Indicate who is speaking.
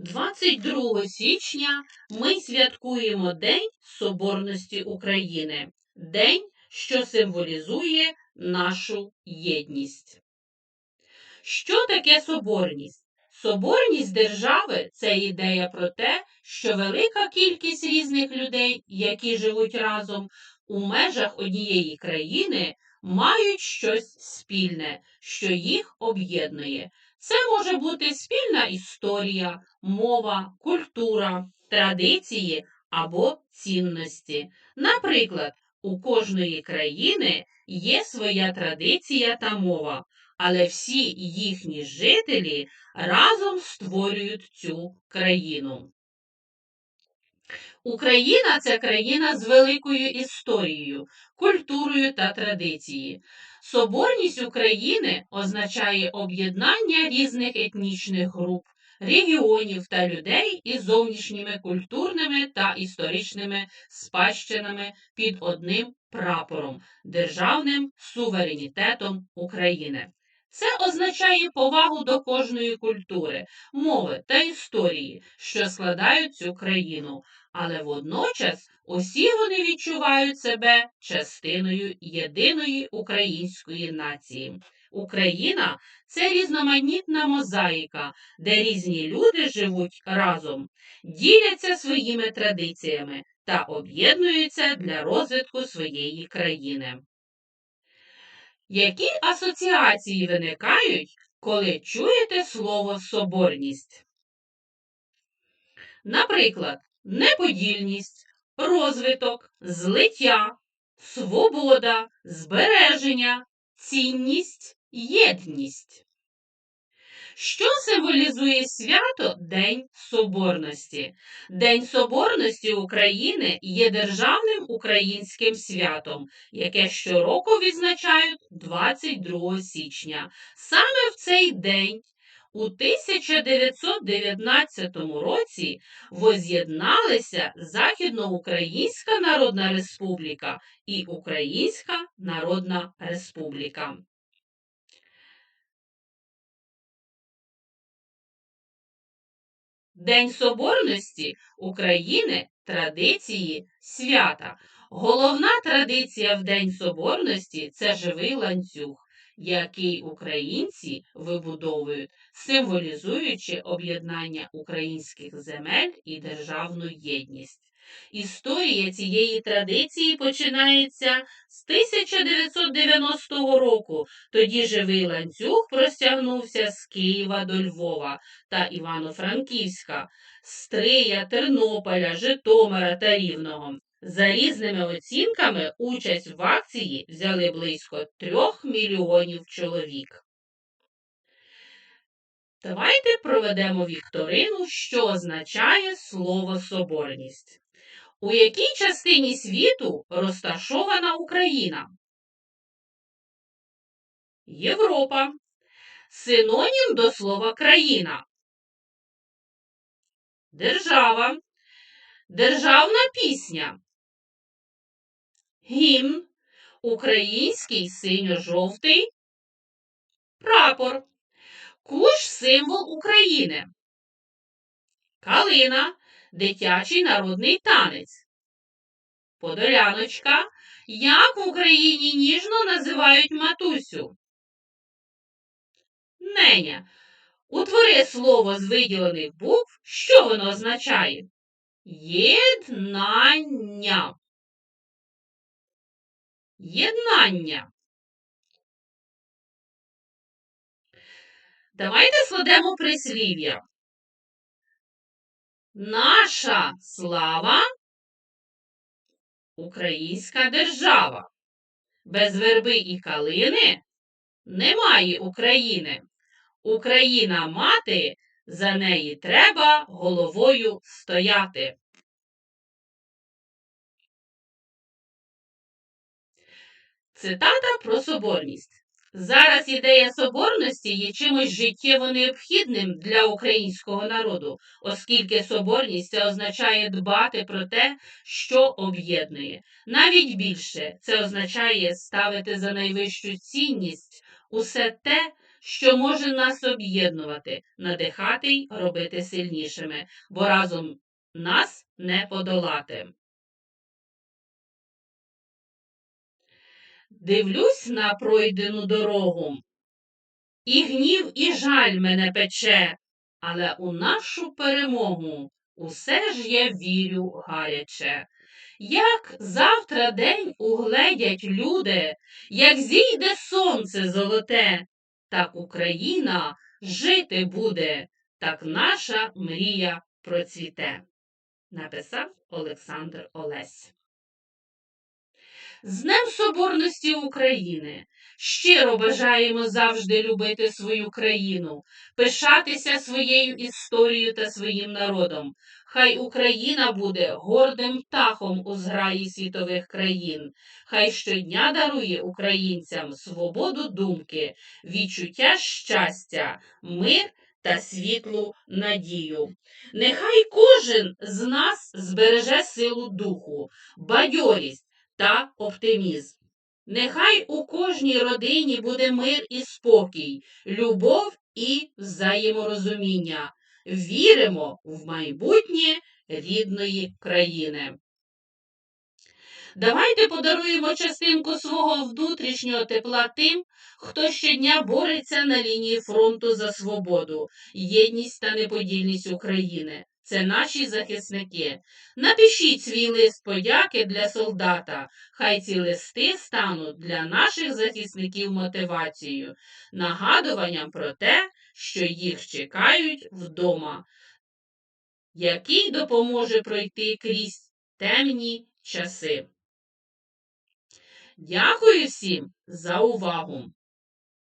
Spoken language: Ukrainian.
Speaker 1: 22 січня ми святкуємо День Соборності України, день, що символізує нашу єдність. Що таке соборність? Соборність держави це ідея про те, що велика кількість різних людей, які живуть разом у межах однієї країни, мають щось спільне, що їх об'єднує. Це може бути спільна історія, мова, культура, традиції або цінності. Наприклад, у кожної країни є своя традиція та мова, але всі їхні жителі разом створюють цю країну. Україна це країна з великою історією, культурою та традицією. Соборність України означає об'єднання різних етнічних груп, регіонів та людей із зовнішніми культурними та історичними спадщинами під одним прапором державним суверенітетом України. Це означає повагу до кожної культури, мови та історії, що складають цю країну, але водночас усі вони відчувають себе частиною єдиної української нації. Україна це різноманітна мозаїка, де різні люди живуть разом, діляться своїми традиціями та об'єднуються для розвитку своєї країни. Які асоціації виникають, коли чуєте слово соборність? Наприклад, неподільність, розвиток, злиття, свобода, збереження, цінність, єдність. Що символізує свято День Соборності? День Соборності України є державним українським святом, яке щороку відзначають 22 січня. Саме в цей день у 1919 році воз'єдналися Західноукраїнська Народна Республіка і Українська Народна Республіка. День Соборності України традиції свята. Головна традиція в День Соборності це живий ланцюг який українці вибудовують, символізуючи об'єднання українських земель і державну єдність. Історія цієї традиції починається з 1990 року. Тоді живий ланцюг простягнувся з Києва до Львова та Івано-Франківська, Стрия, Тернополя, Житомира та Рівного. За різними оцінками, участь в акції взяли близько трьох мільйонів чоловік. Давайте проведемо вікторину, що означає слово соборність. У якій частині світу розташована Україна? Європа. Синонім до слова країна. Держава. Державна пісня гімн, український синьо-жовтий прапор, куш символ України, калина, дитячий народний танець. Подоляночка, як в Україні ніжно називають матусю. Неня. Утвори слово з виділених букв, що воно означає? Єднання. Єднання. Давайте складемо прислів'я. Наша слава українська держава. Без верби і калини немає України. Україна мати, за неї треба головою стояти. Цитата про соборність. Зараз ідея соборності є чимось життєво необхідним для українського народу, оскільки соборність це означає дбати про те, що об'єднує. Навіть більше це означає ставити за найвищу цінність усе те, що може нас об'єднувати, надихати й робити сильнішими, бо разом нас не подолати. Дивлюсь на пройдену дорогу, і гнів, і жаль мене пече, але у нашу перемогу усе ж я вірю гаряче. Як завтра день угледять люди, як зійде сонце золоте, так Україна жити буде, так наша мрія процвіте. Написав Олександр Олесь. З Днем Соборності України щиро бажаємо завжди любити свою країну, пишатися своєю історією та своїм народом. Хай Україна буде гордим птахом у зграї світових країн, хай щодня дарує українцям свободу думки, відчуття щастя, мир та світлу надію. Нехай кожен з нас збереже силу духу, бадьорість та оптимізм. Нехай у кожній родині буде мир і спокій, любов і взаєморозуміння. Віримо в майбутнє рідної країни. Давайте подаруємо частинку свого внутрішнього тепла тим, хто щодня бореться на лінії фронту за свободу, єдність та неподільність України. Це наші захисники. Напишіть свій лист подяки для солдата. Хай ці листи стануть для наших захисників мотивацією, нагадуванням про те, що їх чекають вдома, який допоможе пройти крізь темні часи. Дякую всім за увагу!